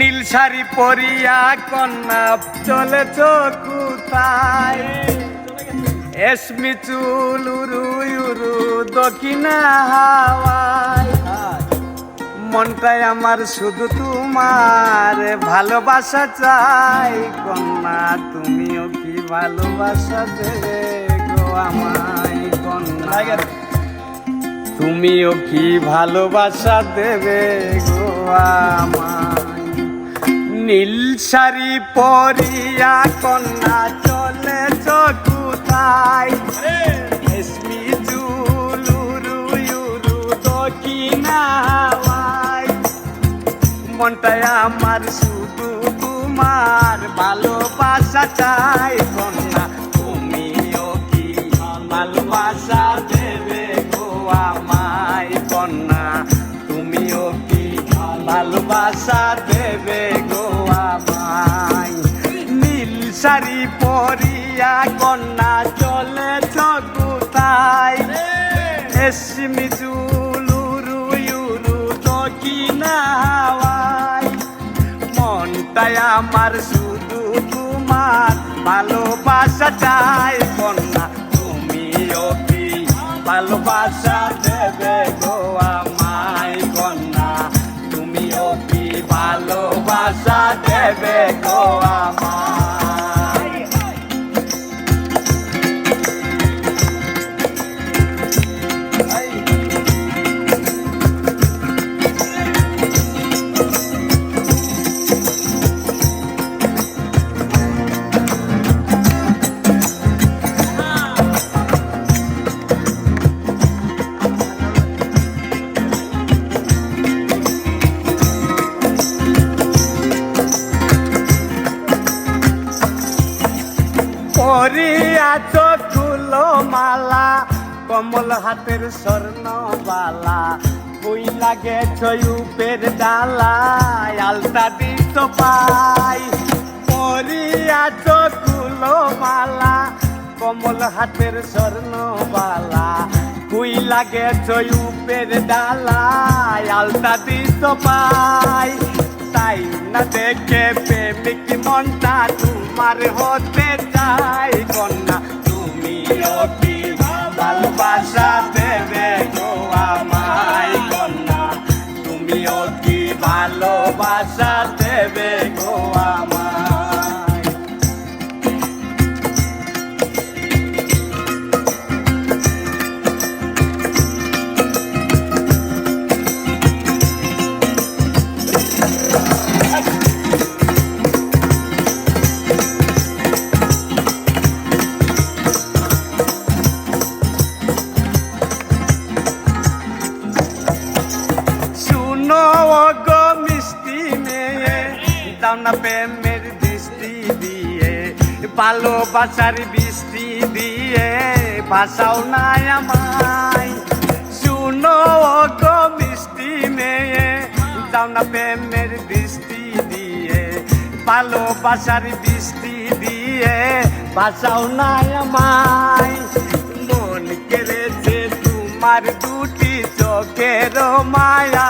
নীল শাড়ি পরিয়া কন্যা চলেছ কোথায় এসমি চুল উরু উরু দক্ষিণা হাওয়ায় মনটাই আমার শুধু তোমার ভালোবাসা চাই। কন্যা, তুমিও কি ভালোবাসা দেবে গো আমায়? কন্যা, তুমিও কি ভালোবাসা দেবে গো আমায়? নীল শাড়ি পরিয়া কন্যা চলে কোথায় রেশমি চুল উরু উরু দক্ষিণা হাওয়ায় মনটাই আমার শুধু তোমার ভালোবাসা চাই। কন্যা তুমিও কি ভালোবাসা দেবে গো আমায়? কন্যা তুমিও কি ভালোবাসা দেবে শাড়ি পরিয়া কন্যা চলে চকুতাই এসমি চুলুরু ইউরু দক্ষিণা হাওয়ায় মনটাই আমার শুধু তোমার ভালোবাসা চাই পরিয়া চোখগুলো মালা কমল হাতের স্বর্ণ বালা বই লাগে ছয়ুপের ডালা আলতা দিত পাই। পরিয়া চোখগুলো মালা কমল হাতের স্বর্ণ বালা কুই লাগে ছয়ুপের ডালা আলতা দিত পাই। তাই না দেখে প্রেমিক মনটা তোমার হতে চাই কন্যা তুমিও কি দাও না প্রেমের দৃষ্টি দিয়ে, ভালোবাসার বৃষ্টি দিয়ে। ভাষাও নাই আমায়, শুনো গো মিষ্টি মেয়ে। দাও না প্রেমের দৃষ্টি দিয়ে, ভালোবাসার বৃষ্টি দিয়ে। ভাষাও নাই আমায়, মন কেড়েছে তোমার দুটি চোখের মায়াই